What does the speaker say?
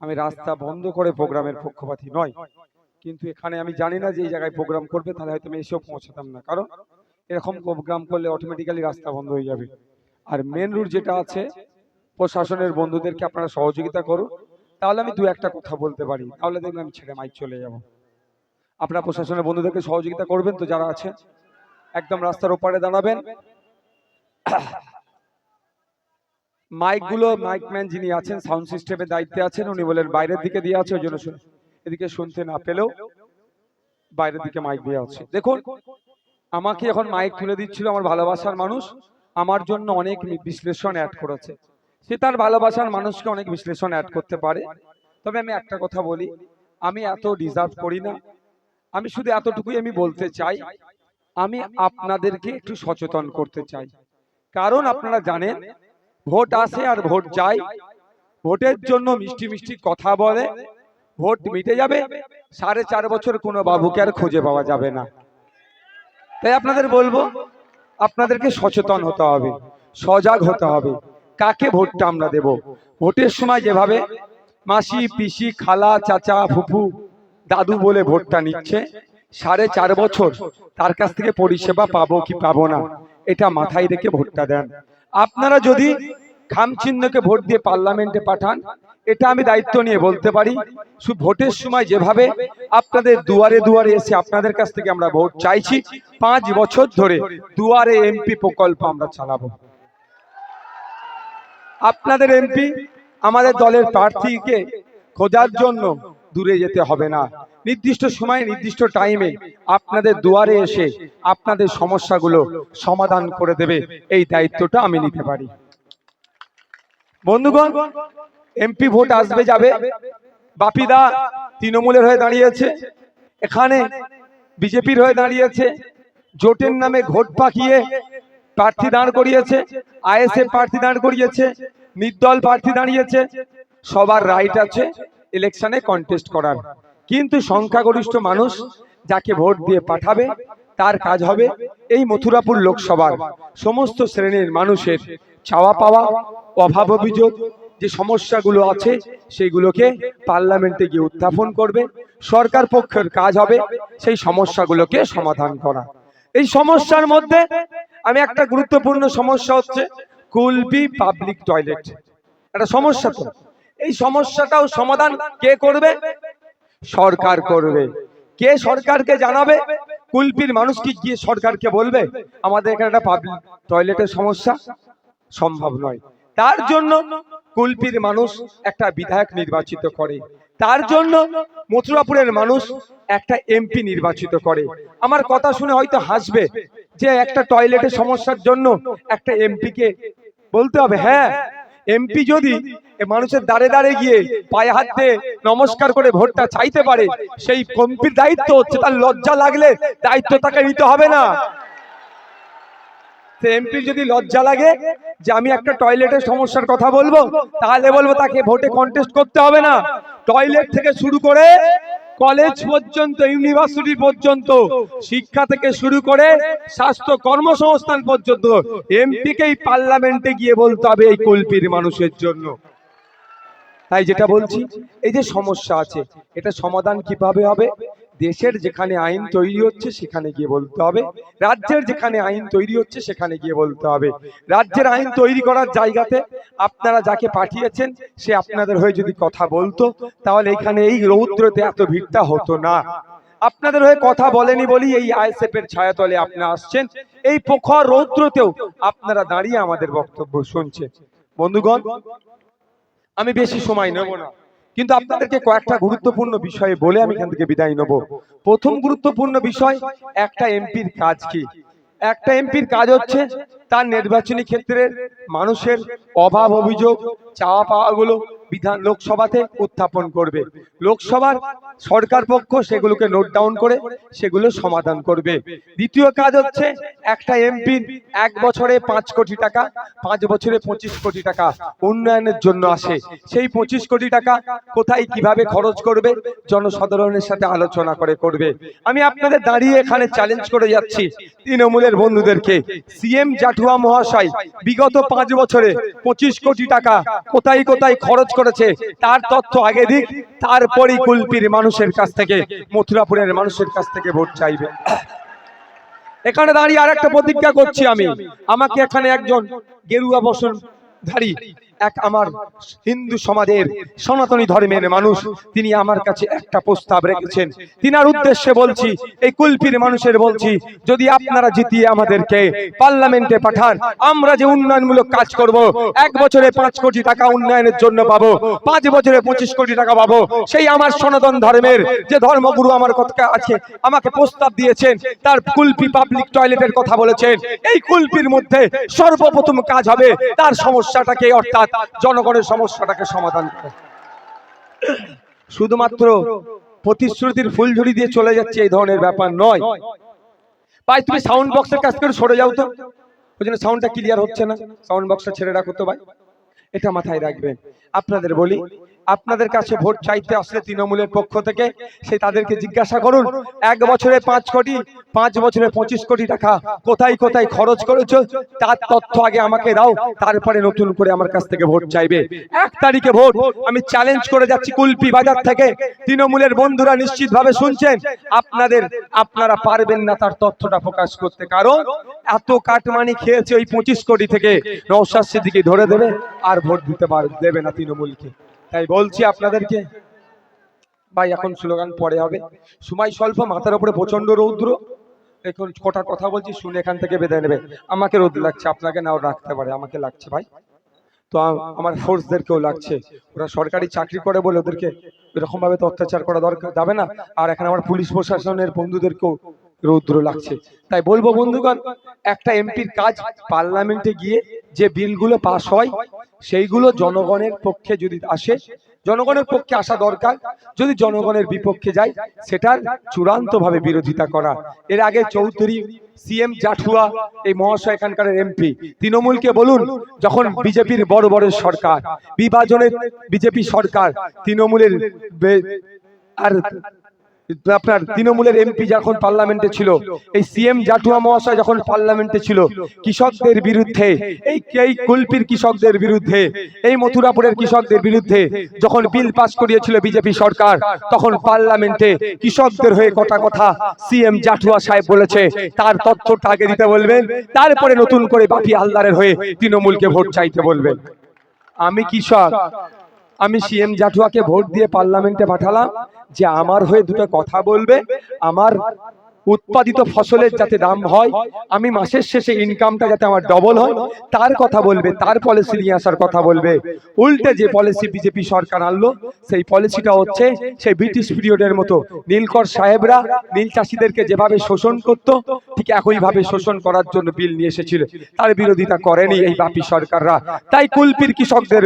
আমি রাস্তা বন্ধ করে প্রোগ্রামের পক্ষপাতী নয়। কিন্তু এখানে আমি জানি না যে এই জায়গায় প্রোগ্রাম করবে, তাহলে হয়তো আমি এসেও পৌঁছাতাম না। কারণ এরকম প্রোগ্রাম করলে অটোমেটিক্যালি রাস্তা বন্ধ হয়ে যাবে। আর মেন রুট যেটা আছে, প্রশাসনের বন্ধুদেরকে আপনারা সহযোগিতা করুন। তাহলে আমি দু একটা কথা বলতে পারি। তাহলে দেখবেন আমি ছেড়ে মাইক চলে যাব। আপনারা প্রশাসনের বন্ধুদেরকে সহযোগিতা করবেন তো যারা আছে একদম রাস্তার ওপারে দাঁড়াবেন। মাইকগুলো মাইকম্যান যিনি আছেন সাউন্ড সিস্টেমের দায়িত্বে আছেন উনি বলেন বাইরের দিকে দিয়ে আছে ওই জন্য এদিকে শুনতে না পেলেও বাইরের দিকে মাইক দেওয়া আছে। দেখুন আমাকে এখন মাইক তুলে দিচ্ছিল আমার ভালোবাসার মানুষ। আমার জন্য অনেক বিশ্লেষণ অ্যাড করেছে। সে তার ভালোবাসার মানুষকে অনেক বিশ্লেষণ অ্যাড করতে পারে। তবে আমি একটা কথা বলি আমি এত ডিজার্ভ করি না। আমি শুধু এতটুকুই আমি বলতে চাই আমি আপনাদেরকে একটু সচেতন করতে চাই। কারণ আপনারা জানেন ভোট আসে আর ভোট যায়। ভোটের জন্য মিষ্টি মিষ্টি কথা বলে। ভোট মিটে যাবে। সাড়ে চার বছর কোনো বাবুকে আর খুঁজে পাওয়া যাবে না। তাই আপনাদের বলব, আপনাদেরকে সচেতন হতে হবে, সজাগ হতে হবে। কাকে ভোটটা আমরা দেব? ভোটের সময় যেভাবে মাসি, পিসি, খালা, চাচা, ফুফু, দাদু বলে ভোটটা নিচ্ছে, সাড়ে চার বছর তার কাছ থেকে পরিষেবা পাবো কি পাবো না, এটা মাথায় রেখে ভোটটা দেন। আপনারা যদি খামচিহ্নকে ভোট দিয়ে পার্লামেন্টে পাঠান, এটা আমি দায়িত্ব নিয়ে বলতে পারি। ভোটের সময় যেভাবে আপনাদের দুয়ারে দুয়ারে এসে আপনাদের কাছ থেকে আমরা ভোট চাইছি, পাঁচ বছর ধরে দুয়ারে এমপি প্রকল্প আমরা চালাবো। আপনাদের এমপি আমাদের দলের প্রার্থীকে খোঁজার জন্য দূরে যেতে হবে না। নির্দিষ্ট সময়ে, নির্দিষ্ট টাইমে আপনাদের দুয়ারে এসে আপনাদের সমস্যাগুলো সমাধান করে দেবে। এই দায়িত্বটা আমি নিতে পারি। বন্ধুগণ, এমপি ভোট আসবে, যাবে। বাপিদা তৃণমূলের হয়ে দাঁড়িয়েছে। এখানে বিজেপির হয়ে দাঁড়িয়েছে। জোটের নামে ঘোট পাকিয়ে প্রার্থী দাঁড় করিয়েছে। আইএসএফ প্রার্থী দাঁড় করিয়েছে। নির্দল প্রার্থী দাঁড়িয়েছে। সবার রাইট আছে। ইলেকশনে কন্টেস্ট করার। কিন্তু সংখ্যাগরিষ্ঠ মানুষ যাকে ভোট দিয়ে পাঠাবে, তার কাজ হবে এই মথুরাপুর লোকসভার। সমস্ত শ্রেণির মানুষের চাওয়া পাওয়া, অভাব অভিযোগ, যে সমস্যাগুলো আছে সেইগুলোকে পার্লামেন্টে গিয়ে উত্থাপন করবে। সরকার পক্ষের কাজ হবে সেই সমস্যাগুলোকে সমাধান করা। এই সমস্যার মধ্যে আমি একটা গুরুত্বপূর্ণ সমস্যা হচ্ছে কুলবি পাবলিক টয়লেট। একটা সমস্যা তো। এই সমস্যাটাও সমাধান কে করবে? সরকার করবে। কে সরকারকে জানাবে? কুলপির মানুষ কি গিয়ে সরকারকে বলবে? আমাদের এখানে একটা পাবলিক টয়লেটের সমস্যা। সম্ভব নয়। তার জন্য কুলপির মানুষ একটা বিধায়ক নির্বাচিত করে। তার জন্য মথুরাপুরের মানুষ একটা এমপি নির্বাচিত করে। আমার কথা শুনে হয়তো হাসবে যে একটা টয়লেটের সমস্যার জন্য একটা এমপি কে বলতে হবে হ্যাঁ এমপি যদি এ মানুষের দাঁড়ে দাঁড়ে গিয়ে পায়ে হাত দিয়ে নমস্কার করে ভোটটা চাইতে পারে সেই এমপির দায়িত্ব হচ্ছে তার লজ্জা লাগলে দায়িত্ব তাকে নিতে হবে না। এমপির যদি লজ্জা লাগে যে আমি একটা টয়লেটের সমস্যার কথা বলব তাহলে বলব তাকে ভোটে কন্টেস্ট করতে হবে না। টয়লেট থেকে শুরু করে কলেজ পর্যন্ত ইউনিভার্সিটি পর্যন্ত শিক্ষা থেকে শুরু করে স্বাস্থ্য কর্মসংস্থান পর্যন্ত এমপিকেই পার্লামেন্টে গিয়ে বলতে হবে এই কল্পির মানুষের জন্য। তাই যেটা বলছি, এই যে সমস্যা আছে, এটা সমাধান কীভাবে হবে? দেশের যেখানে আইন তৈরি হচ্ছে, সেখানে গিয়ে বলতে হবে। রাজ্যের যেখানে আইন তৈরি হচ্ছে, সেখানে গিয়ে বলতে হবে। রাজ্যের আইন তৈরি করার জায়গাতে আপনারা যাকে পাঠিয়েছেন, সে আপনাদের হয়ে যদি কথা বলতো, তাহলে এখানে এই রৌদ্রতে এত ভিড়টা হতো না। আপনাদের হয়ে কথা বলেনি বলি এই আইএসএফ এর ছায়াতলে আপনারা আসছেন। এই প্রখর রৌদ্রতেও আপনারা দাঁড়িয়ে আমাদের বক্তব্য শুনছেন। বন্ধুগণ, আমি বেশি সময় নেব না। কিন্তু আপনাদেরকে কয়েকটা গুরুত্বপূর্ণ বিষয়ে বলে আমি এখান থেকে বিদায় নেব। প্রথম গুরুত্বপূর্ণ বিষয়, একটা এমপির কাজ কি? একটা এমপির কাজ হচ্ছে তার নির্বাচনী ক্ষেত্রে মানুষের অভাব, অভিযোগ, চাওয়া পাওয়াগুলো বিধান লোকসভাতে উত্থাপন করবে। লোকসভার সরকার পক্ষ সেগুলোকে নোট ডাউন করে সেগুলো সমাধান করবে। দ্বিতীয় কাজ হচ্ছে একটা এমপির এক বছরে পাঁচ কোটি টাকা, পাঁচ বছরে পঁচিশ কোটি টাকা উন্নয়নের জন্য আসে। সেই পঁচিশ কোটি টাকা কোথায় কীভাবে খরচ করবে, জনসাধারণের সাথে আলোচনা করে করবে। আমি আপনাদের দাঁড়িয়ে এখানে চ্যালেঞ্জ করে যাচ্ছি তৃণমূলের বন্ধুদেরকে। সিএম জাঠুয়া মহাশয় বিগত পাঁচ বছরে পঁচিশ কোটি টাকা কোথায় কোথায় খরচ করেছে, তার তথ্য আগে দিক তারপরই কুলপির মানুষের কাছ থেকে, মথুরাপুরের মানুষের কাছ থেকে ভোট চাইবে। এখানে দাঁড়িয়ে আর একটা প্রতিজ্ঞা করছি আমি। আমাকে এখানে একজন গেরুয়া বসন ধারী এক আমার হিন্দু সমাজের সনাতনী ধর্মের মানুষ, তিনি আমার কাছে একটা প্রস্তাব রেখেছেন। তিনার উদ্দেশ্যে বলছি, এই কুলপির মানুষের বলছি, যদি আপনারা জিতিয়ে আমাদেরকে পার্লামেন্টে পাঠান, আমরা যে উন্নয়নমূলক কাজ করব, এক বছরে পাঁচ কোটি টাকা উন্নয়নের জন্য পাবো, পাঁচ বছরে পঁচিশ কোটি টাকা পাবো, সেই আমার সনাতন ধর্মের যে ধর্মগুরু আমার কথা আছে, আমাকে প্রস্তাব দিয়েছেন, তার কুলপি পাবলিক টয়লেটের কথা বলেছেন। এই কুলপির মধ্যে সর্বপ্রথম কাজ হবে, তার সমস্যাটাকে অর্থাৎ জনগণের সমস্যাটাকে সমাধান করে। শুধুমাত্র প্রতিশ্রুতির ফুলঝুরি দিয়ে চলে যাচ্ছে এই ধরনের ব্যাপার নয়। ভাই, তুমি সাউন্ড বক্সের কাছ থেকে সরে যাও তো। ওই জন্য সাউন্ডটা ক্লিয়ার হচ্ছে না। সাউন্ড বক্সটা ছেড়ে রাখো তো ভাই। এটা মাথায় রাখবেন। আপনাদের বলি আপনাদের কাছে ভোট চাইতে আসলে তৃণমূলের পক্ষ থেকে, সে তাদেরকে জিজ্ঞাসা করুন, এক বছরে পাঁচ কোটি, পাঁচ বছরে পঁচিশ কোটি টাকা কোথায় কোথায় খরচ করেছ? তার তথ্য আগে আমাকে দাও, তারপরে নতুন করে আমার কাছ থেকে ভোট চাইবে। এক তারিখে ভোট, আমি চ্যালেঞ্জ করে যাচ্ছি কুলপি বাজার থেকে। তৃণমূলের বন্ধুরা নিশ্চিতভাবে শুনছেন, আপনাদের, আপনারা পারবেন না তার তথ্যটা প্রকাশ করতে। কারণ এত কাটমানি খেয়েছে ওই পঁচিশ কোটি থেকে। নৌশাদ সিদ্দিকি ধরে দেবে আর ভোট দিতে পার, দেবে না তৃণমূলকে। তাই বলছি আপনাদেরকে, ভাই, এখন স্লোগান পরে হবে। সময় স্বল্প, মাথার উপরে প্রচণ্ড রৌদ্র। এখন কটা কথা বলছি, শুনে এখান থেকে বেঁধে নেবে। আমাকে রোদ লাগছে, আপনাকে নাও রাখতে পারে, আমাকে লাগছে, ভাই। তো আমার ফোর্সদেরকেও লাগছে। ওরা সরকারি চাকরি করে বলে ওদেরকে এরকম ভাবে তো অত্যাচার করা দরকার, যাবে না। আর এখানে আমার পুলিশ প্রশাসনের বন্ধুদেরকেও রৌদ্র লাগছে। তাই বলব, বন্ধুগণ, একটা এমপির কাজ পার্লামেন্টে গিয়ে যে বিলগুলো পাস হয় সেইগুলো জনগণের পক্ষে যদি আসে, জনগণের পক্ষে আসা দরকার। যদি জনগণের বিপক্ষে যায়, সেটার চূড়ান্ত ভাবে বিরোধিতা করা। এর আগে চৌধুরী, সিএম জাঠুয়া, এই মহাশয় এখানকার এমপি, তৃণমূলকে বলুন, যখন বিজেপির বড় বড় সরকার, বিভাজনের বিজেপি সরকার, তৃণমূলের আর আপনার তৃণমূলের এমপি যখন পার্লামেন্টে ছিল, এই সিএম জাটুয়া মহাশয় যখন পার্লামেন্টে ছিল, কৃষকদের বিরুদ্ধে, এই এই কুলপির কৃষকদের বিরুদ্ধে, এই মথুরাপুরের কৃষকদের বিরুদ্ধে যখন বিল পাস করিয়েছিল বিজেপি সরকার, তখন পার্লামেন্টে কৃষকদের হয়ে কটা কথা সিএম জাটুয়া সাহেব বলেছে, তার তথ্যটা আগে দিতে বলবেন, তারপরে নতুন করে বাপি হালদারের হয়ে তৃণমূলকে ভোট চাইতে বলবেন। আমি কৃষক আমি সিএম জাটুয়াকে ভোট দিয়ে পার্লামেন্টে পাঠালাম যে আমার হয়ে দুটো কথা বলবে আমার উৎপাদিত ফসলের যাতে দাম হয় আমি মাসের শেষে ইনকামটা যাতে আমার ডবল হয় তার কথা বলবে তার পলিসি নিয়ে আসার কথা বলবে। উল্টে যে পলিসি বিজেপি সরকার আনলো সেই পলিসিটা হচ্ছে সেই ব্রিটিশ পিরিয়ডের মতো নীলকর সাহেবরা নীল চাষিদেরকে যেভাবে শোষণ করত ঠিক একইভাবে শোষণ করার জন্য বিল নিয়ে এসেছিল তার বিরোধিতা করেনি এই বাপি সরকাররা তাই কুলপির কৃষকদের